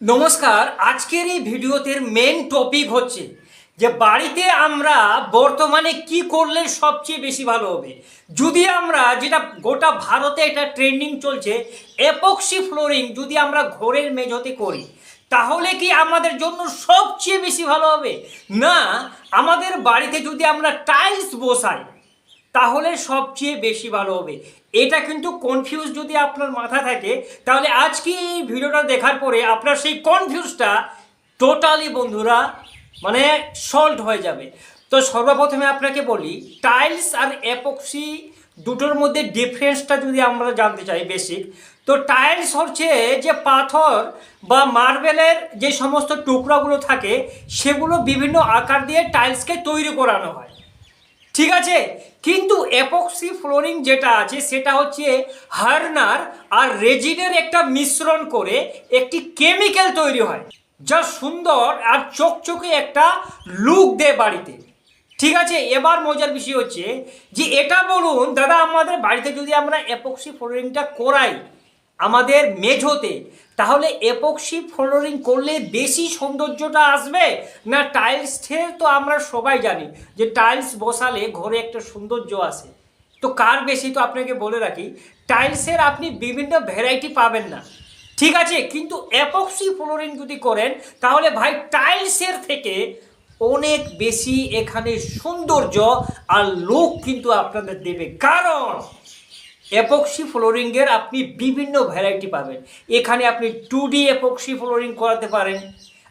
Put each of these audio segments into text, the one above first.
নমস্কার, আজকের এই ভিডিওতে মেন টপিক হচ্ছে যে বাড়িতে আমরা বর্তমানে কি করলে সবচেয়ে বেশি ভালো হবে। যদি আমরা যেটা গোটা ভারতে এটা ট্রেন্ডিং চলছে এপক্সি ফ্লোরিং যদি আমরা ঘরের মেঝোতে করি, তাহলে কি আমাদের জন্য সবচেয়ে বেশি ভালো হবে? না, আমাদের বাড়িতে যদি আমরা টাইলস বসাই তাহলে সবচেয়ে বেশি ভালো হবে। এটা কিন্তু কনফিউজ যদি আপনার মাথা থাকে, তাহলে আজকে এই ভিডিওটা দেখার পরে আপনার সেই কনফিউজটা টোটালি বন্ধুরা মানে সলভ হয়ে যাবে। তো সর্বপ্রথমে আপনাকে বলি টাইলস আর এপক্সি দুটোর মধ্যে ডিফারেন্সটা যদি আমরা জানতে চাই বেসিক তো টাইলস হচ্ছে যে পাথর বা মার্বেলের যে সমস্ত টুকরাগুলো থাকে, সেগুলো বিভিন্ন আকার দিয়ে টাইলসকে তৈরি করানো হয়। ঠিক আছে? কিন্তু এপক্সি ফ্লোরিং যেটা আছে, সেটা হচ্ছে হার্নার আর রেজিনের একটা মিশ্রণ করে একটি কেমিক্যাল তৈরি হয়, যা সুন্দর আর চকচকে একটা লুক দেয় বাড়িতে। ঠিক আছে? এবার মজার বিষয় হচ্ছে যে, এটা বলুন, দাদা, আমাদের বাড়িতে যদি আমরা এপক্সি ফ্লোরিংটা করাই আমাদের মেঝোতে। তাহলে এপক্সি ফ্লোরিং করলে বেশি সৌন্দর্যটা আসবে না টাইলস তো আমরা সবাই জানি যে টাইলস বসালে ঘরে একটা সৌন্দর্য আসে। তো কার বেশি তো আপনাকে বলে রাখি, টাইলসের আপনি বিভিন্ন ভ্যারাইটি পাবেন না। ঠিক আছে, কিন্তু এপক্সি ফ্লোরিং যদি করেন, তাহলে ভাই টাইলসের থেকে অনেক বেশি এখানে সৌন্দর্য আর লোক কিন্তু আপনাদের দেবে। কারণ এপক্সি ফ্লোরিংয়ের আপনি বিভিন্ন ভ্যারাইটি পাবেন। এখানে আপনি টু ডি এপক্সি ফ্লোরিং করাতে পারেন,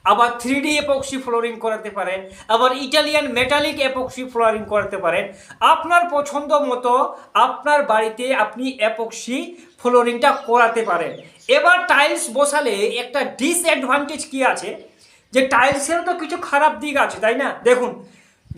আবার থ্রি ডি এপক্সি ফ্লোরিং করাতে পারেন, আবার ইটালিয়ান মেটালিক এপক্সি ফ্লোরিং করাতে পারেন। আপনার পছন্দ মতো আপনার বাড়িতে আপনি এপক্সি ফ্লোরিংটা করাতে পারেন। এবার টাইলস বসালে একটা ডিসঅ্যাডভান্টেজ কি আছে? যে টাইলসের তো কিছু খারাপ দিক আছে, তাই না? দেখুন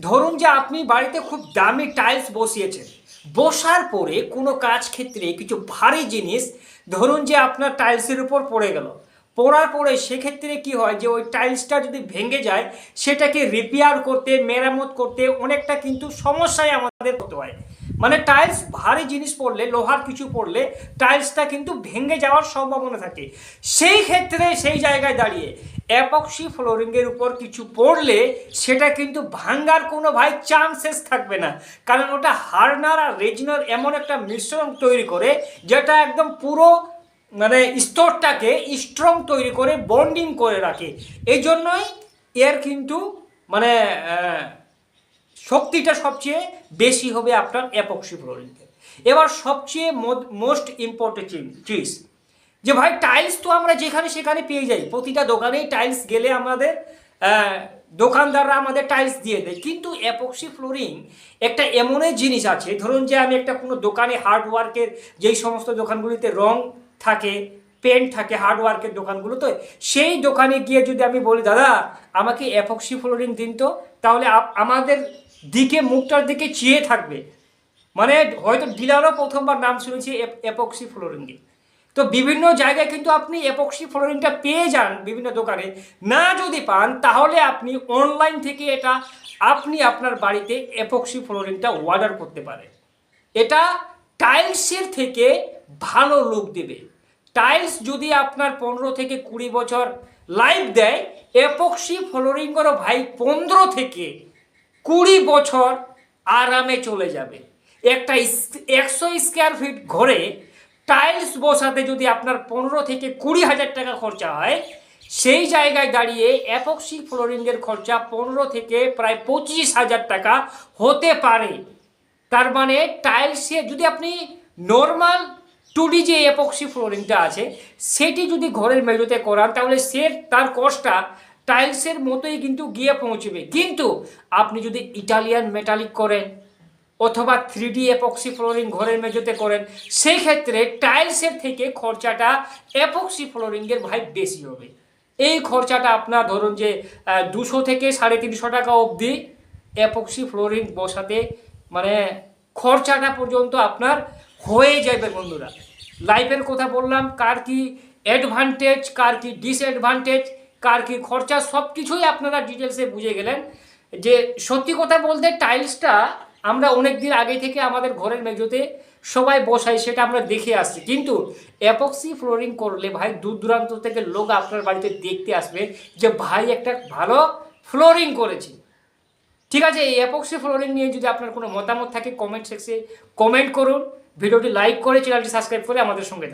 ধরুন যে আপনি বাড়িতে খুব দামি টাইলস বসিয়েছেন। বসার পরে কোনো কাজ ক্ষেত্রে কিছু ভারী জিনিস, ধরুন যে আপনার টাইলসের উপর পড়ে গেল। পড়ার পরে সেক্ষেত্রে কি হয় যে ওই টাইলসটা যদি ভেঙে যায়, সেটাকে রিপেয়ার করতে, মেরামত করতে অনেকটা কিন্তু সমস্যায় আমাদের হতে হয়। মানে টাইলস ভারী জিনিস পড়লে, লোহার কিছু পড়লে টাইলসটা কিন্তু ভেঙে যাওয়ার সম্ভাবনা থাকে। সেই ক্ষেত্রে সেই জায়গায় দাঁড়িয়ে অ্যাপক্সি ফ্লোরিংয়ের উপর কিছু পড়লে সেটা কিন্তু ভাঙ্গার কোনো ভাই চান্সেস থাকবে না। কারণ ওটা হার্নার আর রেজিনার এমন একটা মিশ্রণ তৈরি করে, যেটা একদম পুরো মানে স্তরটাকে স্ট্রং তৈরি করে বন্ডিং করে রাখে। এই জন্যই এর কিন্তু মানে শক্তিটা সবচেয়ে বেশি হবে আপনার অ্যাপক্সি ফ্লোরিংকে এবার সবচেয়ে মোস্ট ইম্পর্টেন্ট চিজ যে ভাই টাইলস তো আমরা যেখানে সেখানে পেয়ে যাই। প্রতিটা দোকানেই টাইলস গেলে আমাদের দোকানদাররা আমাদের টাইলস দিয়ে দেয়। কিন্তু অ্যাপক্সি ফ্লোরিং একটা এমনই জিনিস আছে, ধরুন যে আমি একটা কোনো দোকানে হার্ডওয়ার্কের যেই সমস্ত দোকানগুলিতে রং থাকে পেন্ট থাকে হার্ডওয়ার্কের দোকানগুলোতে, সেই দোকানে গিয়ে যদি আমি বলি, দাদা, আমাকে অ্যাপক্সি ফ্লোরিং দিন তো, তাহলে আমাদের দিকে, মুখটার দিকে চেয়ে থাকবে। মানে হয়তো ডিলারও প্রথমবার নাম শুনেছি অ্যাপক্সি এপক্সি ফ্লোরিংয়ে তো বিভিন্ন জায়গায় কিন্তু আপনি এপক্সি ফ্লোরিংটা পেয়ে যান বিভিন্ন দোকানে। না যদি পান, তাহলে আপনি অনলাইন থেকে এটা আপনি আপনার বাড়িতে এপক্সি ফ্লোরিংটা অর্ডার করতে পারেন। এটা টাইলসের থেকে ভালো লুক দেবে। টাইলস যদি আপনার পনেরো থেকে কুড়ি বছর লাইফ দেয় এপক্সি ফ্লোরিং করো ভাই পনেরো থেকে কুড়ি বছর আরামে চলে যাবে। একটা একশো স্কোয়ার ফিট ঘরে টাইলস বসাতে যদি আপনার পনেরো থেকে কুড়ি হাজার টাকা খরচা হয়, সেই জায়গায় দাঁড়িয়ে অ্যাপক্সি ফ্লোরিংয়ের খরচা পনেরো থেকে প্রায় পঁচিশ হাজার টাকা হতে পারে। তার মানে টাইলসে যদি আপনি নর্মাল টুডি যে এপক্সি ফ্লোরিংটা আছে, সেটি যদি ঘরের মেঝোতে করান, তাহলে সে তার কস্টটা টাইলসের মতোই কিন্তু গিয়ে পৌঁছবে। কিন্তু আপনি যদি ইটালিয়ান মেটালিক করেন অথবা থ্রি ডি এপক্সি ফ্লোরিং ঘরের মেঝেতে করেন সেই ক্ষেত্রে টাইলসের থেকে খরচাটা এপক্সি ফ্লোরিংয়ের ভাই বেশি হবে। এই খরচাটা আপনার ধরুন যে দুশো থেকে সাড়ে তিনশো টাকা অবধি এপক্সি ফ্লোরিং বসাতে মানে খরচাটা পর্যন্ত আপনার হয়ে যাবে বন্ধুরা। লাইফের কথা বললাম, কার কি অ্যাডভান্টেজ কার কি ডিসঅ্যাডভান্টেজ কার কি খরচা সব কিছুই আপনারা ডিটেলসে বুঝে গেলেন। যে সত্যি কথা বলতে, টাইলসটা আমরা অনেক দিন আগে থেকে আমাদের ঘরের মেঝোতে সবাই বসাই, সেটা আমরা দেখে আসছি। কিন্তু অ্যাপক্সি ফ্লোরিং করলে ভাই দূর দূরান্ত থেকে লোক আপনার বাড়িতে দেখতে আসবে যে ভাই একটা ভালো ফ্লোরিং করেছে। ঠিক আছে, এই অ্যাপক্সি ফ্লোরিং নিয়ে যদি আপনার কোনো মতামত থাকে কমেন্ট সেকশনে কমেন্ট করুন। ভিডিওটি লাইক করে চ্যানেলটি সাবস্ক্রাইব করে আমাদের সঙ্গে।